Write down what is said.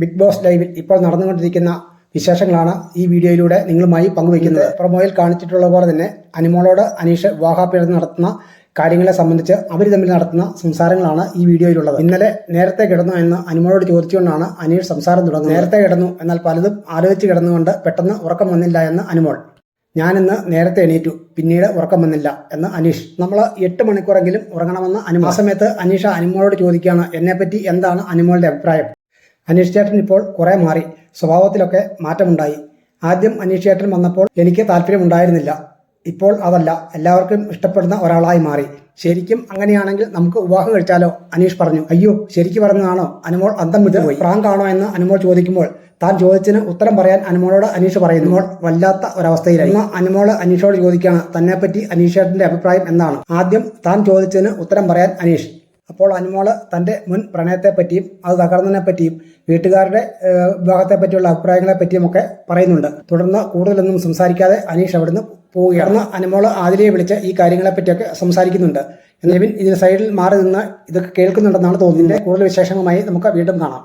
Big boss ലൈവിൽ ഇപ്പോൾ നടന്നുകൊണ്ടിരിക്കുന്ന വിശേഷങ്ങളാണ് ഈ വീഡിയോയിലൂടെ നിങ്ങളുമായി പങ്കുവയ്ക്കുന്നത്. പ്രൊമോയിൽ കാണിച്ചിട്ടുള്ള പോലെ തന്നെ അനിമോളോട് അനീഷ് വിവാഹാഭ്യർത്ഥന നടത്തുന്ന കാര്യങ്ങളെ സംബന്ധിച്ച് അവർ തമ്മിൽ നടത്തുന്ന സംസാരങ്ങളാണ് ഈ വീഡിയോയിലുള്ളത്. ഇന്നലെ നേരത്തെ കിടന്നു എന്ന് അനിമോളോട് ചോദിച്ചുകൊണ്ടാണ് അനീഷ് സംസാരം തുടങ്ങുന്നത്. നേരത്തെ കിടന്നു എന്നാൽ പലതും ആലോചിച്ച് കിടന്നുകൊണ്ട് പെട്ടെന്ന് ഉറക്കം വന്നില്ല എന്ന് അനിമോൾ. ഞാനിന്ന് നേരത്തെ എണീറ്റു. പിന്നീട് ഉറക്കം വന്നില്ല എന്ന് അനീഷ്. നമ്മൾ എട്ട് മണിക്കൂറെങ്കിലും ഉറങ്ങണമെന്ന് അനുമാ ആ സമയത്ത് അനീഷ അനിമോളോട് ചോദിക്കുകയാണ് എന്നെപ്പറ്റി എന്താണ് അനിമോളുടെ അഭിപ്രായം? അനീഷ് ചേട്ടൻ ഇപ്പോൾ കുറെ മാറി. സ്വഭാവത്തിലൊക്കെ മാറ്റമുണ്ടായി. ആദ്യം അനീഷ് ചേട്ടൻ വന്നപ്പോൾ എനിക്ക് താല്പര്യമുണ്ടായിരുന്നില്ല. ഇപ്പോൾ അതല്ല. എല്ലാവർക്കും ഇഷ്ടപ്പെടുന്ന ഒരാളായി മാറി. ശരിക്കും അങ്ങനെയാണെങ്കിൽ നമുക്ക് വിവാഹം കഴിച്ചാലോ? അനീഷ് പറഞ്ഞു. അയ്യോ ശരിക്കും പറഞ്ഞതാണോ അനുമോൾ അന്തം വിട്ടുപോയി പോയി. പ്രാങ്കാണോ എന്ന് അനുമോൾ ചോദിക്കുമ്പോൾ താൻ ചോദിച്ചതിന് ഉത്തരം പറയാൻ അനുമോളോട് അനീഷ് പറയുന്നു. വല്ലാത്ത ഒരവസ്ഥയിലായി. അനുമോൾ അനീഷോട് ചോദിക്കുകയാണ്. തന്നെപ്പറ്റി അനീഷേട്ടന്റെ അഭിപ്രായം എന്താണ്? ആദ്യം താൻ ചോദിച്ചതിന് ഉത്തരം പറയാൻ അനീഷ്. അപ്പോൾ അനുമോൾ തന്റെ മുൻ പ്രണയത്തെപ്പറ്റിയും അത് തകർന്നതിനെ പറ്റിയും വീട്ടുകാരുടെ ഏഹ്, വിവാഹത്തെ പറ്റിയുള്ള അഭിപ്രായങ്ങളെ പറ്റിയും ഒക്കെ പറയുന്നുണ്ട്. തുടർന്ന് കൂടുതലൊന്നും സംസാരിക്കാതെ അനീഷ് അവിടുന്ന് പോവുകയാണ്. അനുമോൾ ആതിരയെ വിളിച്ച് ഈ കാര്യങ്ങളെ പറ്റിയൊക്കെ സംസാരിക്കുന്നുണ്ട് നിലവിൽ ഇതിന് സൈഡിൽ മാറി നിന്ന് ഇതൊക്കെ കേൾക്കുന്നുണ്ടെന്നാണ് തോന്നുന്നത്. കൂടുതൽ വിശേഷങ്ങളുമായി നമുക്ക് വീണ്ടും കാണാം.